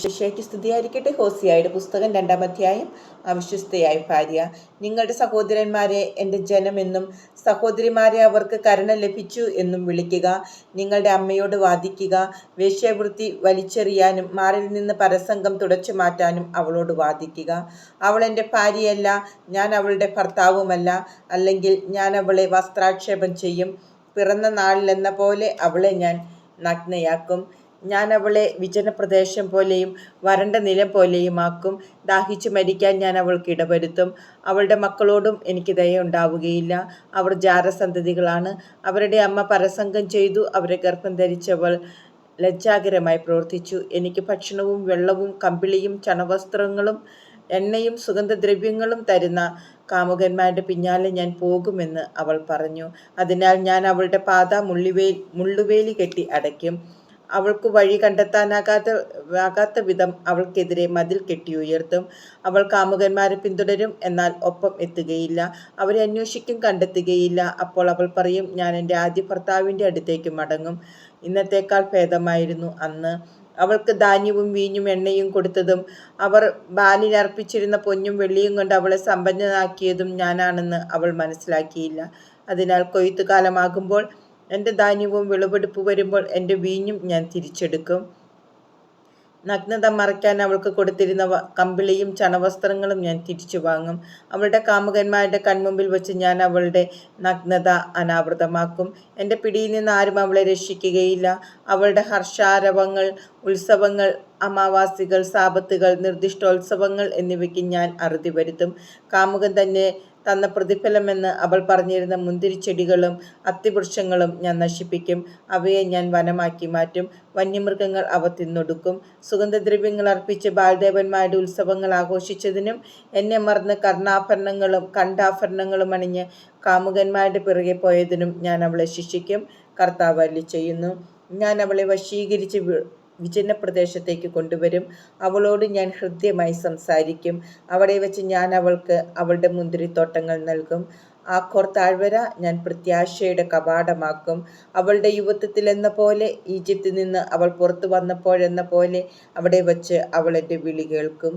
വിശേഷയ്ക്ക് സ്തുതിയായിരിക്കട്ടെ. ഹോസിയായുടെ പുസ്തകം രണ്ടാം അധ്യായം. അവിശ്വസ്തയായ ഭാര്യ നിങ്ങളുടെ സഹോദരന്മാരെ എന്റെ ജനമെന്നും സഹോദരിമാരെ അവർക്ക് കരുണ ലഭിച്ചു എന്നും വിളിക്കുക. നിങ്ങളുടെ അമ്മയോട് വാദിക്കുക. വേശ്യാവൃത്തി വലിച്ചെറിയാനും മാറിൽ നിന്ന് പരസംഗം തുടച്ചു മാറ്റാനും അവളോട് വാദിക്കുക. അവൾ എന്റെ ഭാര്യയല്ല ഞാൻ അവളുടെ ഭർത്താവുമല്ല. അല്ലെങ്കിൽ ഞാൻ അവളെ വസ്ത്രാക്ഷേപം ചെയ്യും. പിറന്ന നാളിലെന്ന പോലെ അവളെ ഞാൻ നഗ്നയാക്കും. ഞാൻ അവളെ വിജനപ്രദേശം പോലെയും വരണ്ട നിലം പോലെയുമാക്കും. ദാഹിച്ചു മരിക്കാൻ ഞാൻ അവൾക്ക് ഇടവരുത്തും. അവളുടെ മക്കളോടും എനിക്ക് ദയ ഉണ്ടാവുകയില്ല അവർ ജാരസന്തതികളാണ്. അവരുടെ അമ്മ പരസംഗം ചെയ്തു. അവരെ ഗർഭം ധരിച്ചവൾ ലജ്ജാകരമായി പ്രവർത്തിച്ചു. എനിക്ക് ഭക്ഷണവും വെള്ളവും കമ്പിളിയും ചണവസ്ത്രങ്ങളും എണ്ണയും സുഗന്ധദ്രവ്യങ്ങളും തരുന്ന കാമുകന്മാരുടെ പിന്നാലെ ഞാൻ പോകുമെന്ന് അവൾ പറഞ്ഞു. അതിനാൽ ഞാൻ അവളുടെ പാത മുള്ളിവേ മുള്ളുവേലി കെട്ടി അടയ്ക്കും. അവൾക്ക് വഴി കണ്ടെത്താനാകാത്ത ആകാത്ത വിധം അവൾക്കെതിരെ മതിൽ കെട്ടി ഉയർത്തും. അവൾ കാമുകന്മാരെ പിന്തുടരും എന്നാൽ ഒപ്പം എത്തുകയില്ല. അവരെ അന്വേഷിക്കും കണ്ടെത്തുകയില്ല. അപ്പോൾ അവൾ പറയും ഞാൻ എന്റെ ആദ്യ ഭർത്താവിന്റെ അടുത്തേക്ക് മടങ്ങും. ഇന്നത്തേക്കാൾ ഭേദമായിരുന്നു അന്ന്. അവൾക്ക് ധാന്യവും വീഞ്ഞും എണ്ണയും കൊടുത്തതും അവർ ബാലിൽ അർപ്പിച്ചിരുന്ന പൊന്നും വെള്ളിയും കൊണ്ട് അവളെ സമ്പന്നനാക്കിയതും ഞാനാണെന്ന് അവൾ മനസ്സിലാക്കിയില്ല. അതിനാൽ കൊയ്ത്തുകാലമാകുമ്പോൾ എന്റെ ധാന്യവും വിളവെടുപ്പ് വരുമ്പോൾ എന്റെ വീഞ്ഞും ഞാൻ തിരിച്ചെടുക്കും. നഗ്നത മറയ്ക്കാൻ അവൾക്ക് കൊടുത്തിരുന്ന കമ്പിളിയും ചണവസ്ത്രങ്ങളും ഞാൻ തിരിച്ചു വാങ്ങും. അവളുടെ കാമുകന്മാരുടെ കൺമുമ്പിൽ വെച്ച് ഞാൻ അവളുടെ നഗ്നത അനാവൃതമാക്കും. എന്റെ പിടിയിൽ നിന്ന് ആരും അവളെ രക്ഷിക്കുകയില്ല. അവളുടെ ഹർഷാരവങ്ങൾ ഉത്സവങ്ങൾ അമാവാസികൾ സാപത്തുകൾ നിർദ്ദിഷ്ടോത്സവങ്ങൾ എന്നിവയ്ക്ക് ഞാൻ അറുതി വരുത്തും. കാമുകൻ തന്നെ തന്ന പ്രതിഫലമെന്ന് അവൾ പറഞ്ഞിരുന്ന മുന്തിരിച്ചെടികളും അത്തിവൃക്ഷങ്ങളും ഞാൻ നശിപ്പിക്കും. അവയെ ഞാൻ വനമാക്കി മാറ്റും. വന്യമൃഗങ്ങൾ അവ തിന്നൊടുക്കും. സുഗന്ധദ്രവ്യങ്ങൾ അർപ്പിച്ച് ബാലദേവന്മാരുടെ ഉത്സവങ്ങൾ ആഘോഷിച്ചതിനും എന്നെ മറന്ന് കർണാഭരണങ്ങളും കണ്ഠാഭരണങ്ങളും അണിഞ്ഞ് കാമുകന്മാരുടെ പിറകെ പോയതിനും ഞാൻ അവളെ ശിക്ഷിക്കും. കർത്താവ് അരുളി ചെയ്യുന്നു. ഞാൻ അവളെ വശീകരിച്ച് വിജന പ്രദേശത്തേക്ക് കൊണ്ടുവരും. അവളോട് ഞാൻ ഹൃദ്യമായി സംസാരിക്കും. അവിടെ വെച്ച് ഞാൻ അവൾക്ക് അവളുടെ മുന്തിരിത്തോട്ടങ്ങൾ നൽകും. ആഖോർ താഴ്വര ഞാൻ പ്രത്യാശയുടെ കവാടമാക്കും. അവളുടെ യുവത്വത്തിൽ എന്ന പോലെ ഈജിപ്തിൽ നിന്ന് അവൾ പുറത്തു വന്നപ്പോഴെന്ന പോലെ അവിടെ വച്ച് അവൾ എന്റെ വിളി കേൾക്കും.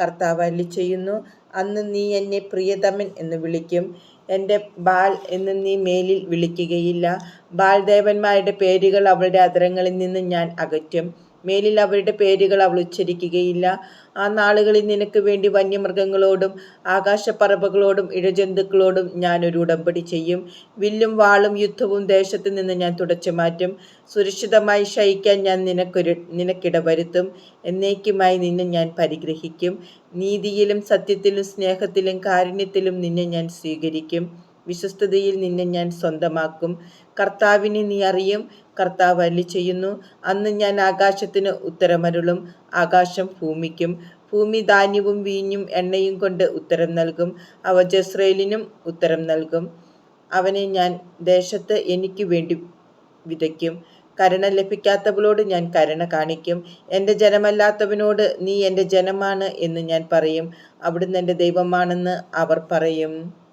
കർത്താവ് അല്ലി ചെയ്യുന്നു. അന്ന് നീ എന്നെ പ്രിയതമൻ എന്ന് വിളിക്കും. എന്റെ ബാൽ എന്ന് നീ മേലിൽ വിളിക്കുകയില്ല. ബാൽ ദേവന്മാരുടെ പേരുകൾ അവളുടെ അധരങ്ങളിൽ നിന്ന് ഞാൻ അകറ്റും. മേലിൽ അവരുടെ പേരുകൾ അവൾ ഉച്ചരിക്കുകയില്ല. ആ നാളുകളിൽ നിനക്ക് വേണ്ടി വന്യമൃഗങ്ങളോടും ആകാശപ്പറവകളോടും ഇഴജന്തുക്കളോടും ഞാൻ ഒരു ഉടമ്പടി ചെയ്യും. വില്ലും വാളും യുദ്ധവും ദേശത്ത് നിന്ന് ഞാൻ തുടച്ചു മാറ്റും. സുരക്ഷിതമായി ശയിക്കാൻ ഞാൻ നിനക്കൊരു നിനക്കിട വരുത്തും. എന്നേക്കുമായി നിന്നെ ഞാൻ പരിഗ്രഹിക്കും. നീതിയിലും സത്യത്തിലും സ്നേഹത്തിലും കാരുണ്യത്തിലും നിന്നെ ഞാൻ സ്വീകരിക്കും. വിശ്വസ്തതയിൽ നിന്നെ ഞാൻ സ്വന്തമാക്കും. കർത്താവിനെ നീ അറിയും. കർത്താവ് അല്ലി ചെയ്യുന്നു. അന്ന് ഞാൻ ആകാശത്തിന് ഉത്തരമരുളും. ആകാശം ഭൂമിക്കും. ഭൂമി ധാന്യവും വീഞ്ഞും എണ്ണയും കൊണ്ട് ഉത്തരം നൽകും. അവ ജസ്രയേലിനും ഉത്തരം നൽകും. അവനെ ഞാൻ ദേശത്ത് എനിക്ക് വേണ്ടി വിതയ്ക്കും. കരുണ ലഭിക്കാത്തവളോട് ഞാൻ കരുണ കാണിക്കും. എന്റെ ജനമല്ലാത്തവനോട് നീ എന്റെ ജനമാണ് എന്ന് ഞാൻ പറയും. അവിടുന്ന് എന്റെ ദൈവമാണെന്ന് അവർ പറയും.